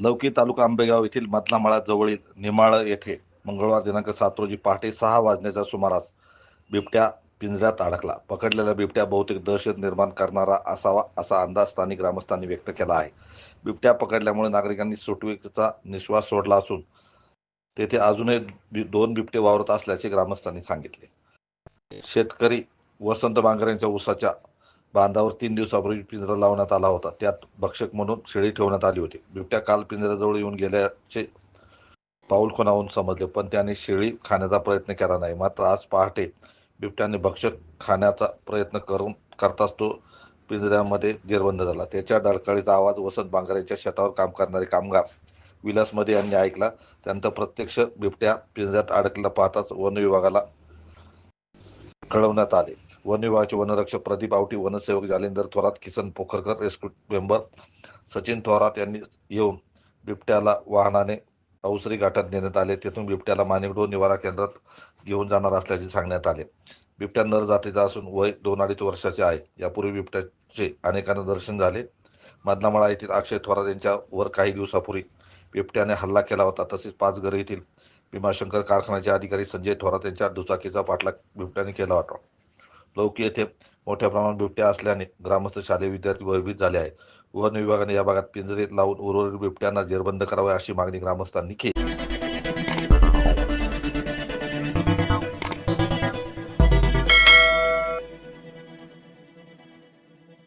लौकी तालुका आंबेगाव येथील मधनामाळा जवळील निमाळ येथे मंगळवार दिनांक सात रोजी पहाटे सहा वाजण्याच्या सुमारास बिबट्या पिंजऱ्यात अडकला. पकडलेला बिबट्या बहुतेक दहशत निर्माण करणारा असावा असा अंदाज स्थानिक ग्रामस्थांनी व्यक्त केला आहे. बिबट्या पकडल्यामुळे नागरिकांनी सुटवेचा निश्वास सोडला असून तेथे अजूनही बि- दोन बिबटे वावरत असल्याचे ग्रामस्थांनी सांगितले. शेतकरी वसंत बांगर यांच्या ऊसाच्या बांधावर तीन दिवसापूर्वी पिंजरा लावण्यात आला होता. त्यात भक्षक म्हणून शेळी ठेवण्यात आली होती. बिबट्या काल पिंजऱ्याजवळ येऊन गेल्याचे पाऊल खुणावून समजले पण त्याने शेळी खाण्याचा प्रयत्न केला नाही. मात्र आज पहाटे बिबट्याने भक्षक खाण्याचा प्रयत्न करून करताच तो पिंजऱ्यामध्ये जेरबंद झाला. त्याच्या डळकाळीचा आवाज वसंत बांगऱ्याच्या शेतावर काम करणारे कामगार विलासमध्ये यांनी ऐकला. त्यानंतर प्रत्यक्ष बिबट्या पिंजऱ्यात अडकलेला पाहताच वन विभागाला कळवण्यात आले. वन विभागाचे वनरक्षक प्रदीप आवटी वनसेवक जालिंदर थोरात किसन पोखरकर रेस्क्यू मेंबर सचिन थोरात यांनी येऊन बिबट्याला वाहनाने औसरी घाटात नेण्यात आले. तेथून बिबट्याला मानिकडो निवारा केंद्रात घेऊन जाणार असल्याचे सांगण्यात आले. बिबट्या नर जातीचा असून वय दोन अडीच वर्षाचे आहे. यापूर्वी बिबट्याचे अनेकांना दर्शन झाले. मधनामाळा येथील अक्षय थोरात यांच्यावर काही दिवसापूर्वी बिबट्याने हल्ला केला होता. तसेच पाचघर येथील भीमाशंकर कारखान्याचे अधिकारी संजय थोरात यांच्या दुचाकीचा पाठलाग बिबट्याने केला होता. लौकी येथे मोठ्या प्रमाणात बिबट्या असल्याने ग्रामस्थ शालेय विद्यार्थी भयभीत झाले आहेत. वन विभागाने या भागात पिंजरे लावून उर्वरित बिबट्यांना जेरबंद करावे अशी मागणी ग्रामस्थांनी केली.